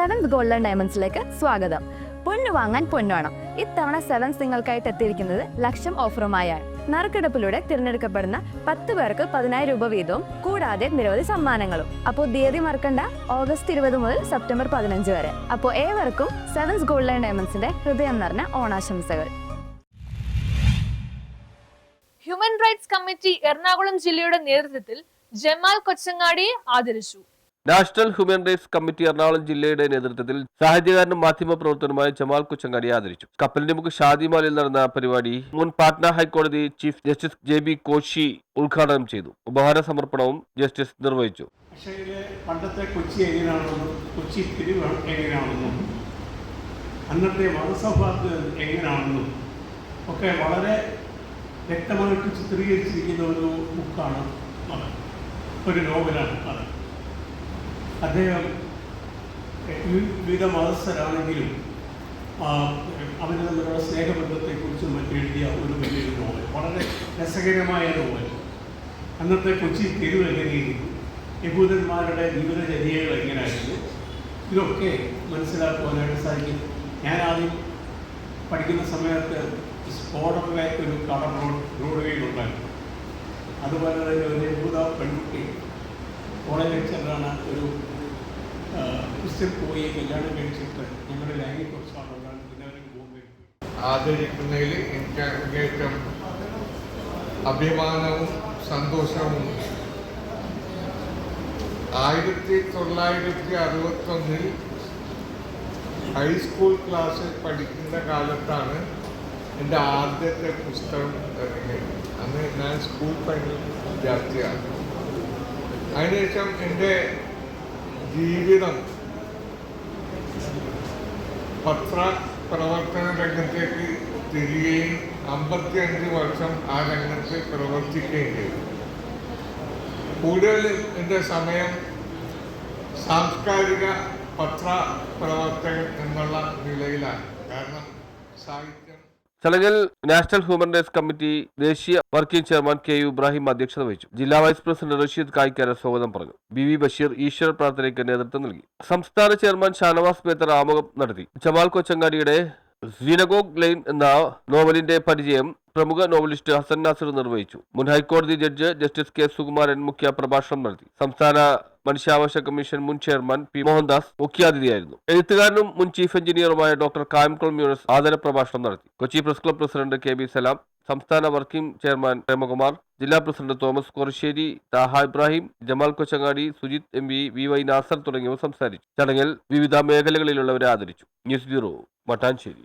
Seventh golden ഡയമണ്ട്സിലേക്ക് സ്വാഗതം. പൊന്നു വാങ്ങാൻ പൊന്നുവേണം ഇത്തവണ സെവൻസ് നിങ്ങൾക്കായിട്ട് എത്തിയിരിക്കുന്നത് ലക്ഷം ഓഫറുമായാണ് നറുക്കെടുപ്പിലൂടെ തിരഞ്ഞെടുക്കപ്പെടുന്ന പത്ത് പേർക്ക് പതിനായിരം രൂപ വീതവും കൂടാതെ നിരവധി സമ്മാനങ്ങളും. അപ്പോൾ തീയതി മറക്കണ്ട ഓഗസ്റ്റ് ഇരുപത് മുതൽ സെപ്റ്റംബർ പതിനഞ്ച് വരെ. അപ്പോൾ ഏവർക്കും സെവൻസ് ഗോൾഡൻ ഡയമണ്ട്സിന്റെ ഹൃദയം നിറഞ്ഞ ഓണാശംസകൾ. ഹ്യൂമൻ റൈറ്റ്സ് കമ്മിറ്റി എറണാകുളം ജില്ലയുടെ നേതൃത്വത്തിൽ ജമാൽ കൊച്ചങ്ങാടിയെ ആദരിച്ചു. National human rights committee Ernakulam ജില്ലയുടെ നേതൃത്വത്തിൽ സാഹിത്യകാരനും മാധ്യമപ്രവർത്തകനുമായ ജമാൽ കുച്ചങ്ങാടി ആദരിച്ചു. കപ്പലിന്റെ മുഖ് ഷാദിമാലിൽ നടന്ന പരിപാടി മുൻ പാട്ന ഹൈക്കോടതി chief justice J B Koshy ഉദ്ഘാടനം ചെയ്തു. ഉപഹാര സമർപ്പണവും ജസ്റ്റിസ് നിർവഹിച്ചു. പണ്ടത്തെ കൊച്ചി എങ്ങനെയാണെന്നും കൊച്ചി പിരിവ് എങ്ങനെയാണെന്നും അന്നത്തെ മതസൗഹാർദ്ദം എങ്ങനെയാണെന്നും ഒക്കെ വളരെ വ്യക്തമായിട്ട് ചിത്രീകരിച്ചിരിക്കുന്ന ഒരു ബുക്കാണ് അത്. ഒരു നോവലാണ് അത്. അദ്ദേഹം വിവിധ മതസ്ഥരാണെങ്കിലും അവർ തമ്മിലുള്ള സ്നേഹബന്ധത്തെക്കുറിച്ചും മറ്റെഴുതിയ ഒരു വലിയൊരു നോവൽ വളരെ രസകരമായ നോവൽ. അന്നത്തെ കൊച്ചി തെരുവ് എങ്ങനെയിരുന്നു യഹൂദന്മാരുടെ ജീവിതചര്യകൾ എങ്ങനെയായിരുന്നു? ഇതൊക്കെ മനസ്സിലാക്കുവാനായിട്ട് സാധിക്കും. ഞാൻ ആദ്യം പഠിക്കുന്ന സമയത്ത് സ്ഫോടകമായ ഒരു കട റോഡ് റോഡ് വഴിയിലുണ്ടായിരുന്നു അതുപോലെ തന്നെ ഒരു യഹൂദ പെൺകുട്ടി കോളേജ് ആ, ക്രിസ്ത്യൻ പോയി കല്യാണം കഴിച്ചിട്ട് ഞങ്ങളുടെ പ്രശ്നമാണ് പിന്നെ അവർ ബോംബെ ആദരിക്കുന്നതിൽ എനിക്ക് അങ്ങേറ്റം അഭിമാനവും സന്തോഷവും. ആയിരത്തി തൊള്ളായിരത്തി അറുപത്തൊന്നിൽ ഹൈസ്കൂൾ ക്ലാസ്സിൽ പഠിക്കുന്ന കാലത്താണ് എന്റെ ആദ്യത്തെ പുസ്തകം ഇറങ്ങിയത്. അന്ന് ഞാൻ സ്കൂൾ പഠന വിദ്യാർത്ഥിയാണ്. അതിനുശേഷം എന്റെ ജീവിതം പത്ര പ്രവർത്തന രംഗത്തേക്ക് തിരികെയും അമ്പത്തിയഞ്ച് വർഷം ആ രംഗത്ത് പ്രവർത്തിക്കുകയും ചെയ്തു കൂടുതൽ എന്റെ സമയം സാംസ്കാരിക പത്ര പ്രവർത്തകൻ എന്നുള്ള നിലയിലാണ്. കാരണം സാഹിത്യം ചടങ്ങിൽ നാഷണൽ ഹ്യൂമൻ റൈറ്റ്സ് കമ്മിറ്റി ദേശീയ working chairman K U Ibrahim അധ്യക്ഷത വഹിച്ചു. ജില്ലാ വൈസ് പ്രസിഡന്റ് റഷീദ് കായ്ക്കാര സ്വാഗതം പറഞ്ഞു. ബി വി ബഷീർ ഈശ്വര പ്രാർത്ഥനയ്ക്ക് നേതൃത്വം നൽകി. സംസ്ഥാന ചെയർമാൻ ഷാനവാസ് മേത്തർ ആമുഖം നടത്തി. ജമാൽ കൊച്ചങ്ങാടിയുടെ സീനഗോഗ് ലൈൻ എന്ന നോവലിന്റെ പരിചയം പ്രമുഖ നോവലിസ്റ്റ് ഹസൻ നാസർ നിർവഹിച്ചു. മുൻ ഹൈക്കോടതി ജഡ്ജ് ജസ്റ്റിസ് കെ സുകുമാരൻ മുഖ്യ പ്രഭാഷണം നടത്തി. സംസ്ഥാന മനുഷ്യാവകാശ കമ്മീഷൻ മുൻ ചെയർമാൻ പി മോഹൻദാസ് മുഖ്യാതിഥിയായിരുന്നു. എഴുത്തുകാരനും മുൻ ചീഫ് എഞ്ചിനീയറുമായ ഡോക്ടർ കായംകുളം യൂണിസ് ആദര പ്രഭാഷണം നടത്തി. Kochi press club president K B Salam സംസ്ഥാന വർക്കിംഗ് ചെയർമാൻ പ്രേമകുമാർ ജില്ലാ president Thomas Korassery Thaha Ibrahim Jamal Kochangadi Sujith M V V Y Nasar തുടങ്ങിയവർ സംസാരിച്ചു. ചടങ്ങിൽ വിവിധ മേഖലകളിലുള്ളവരെ ആദരിച്ചു. News bureau Mattancherry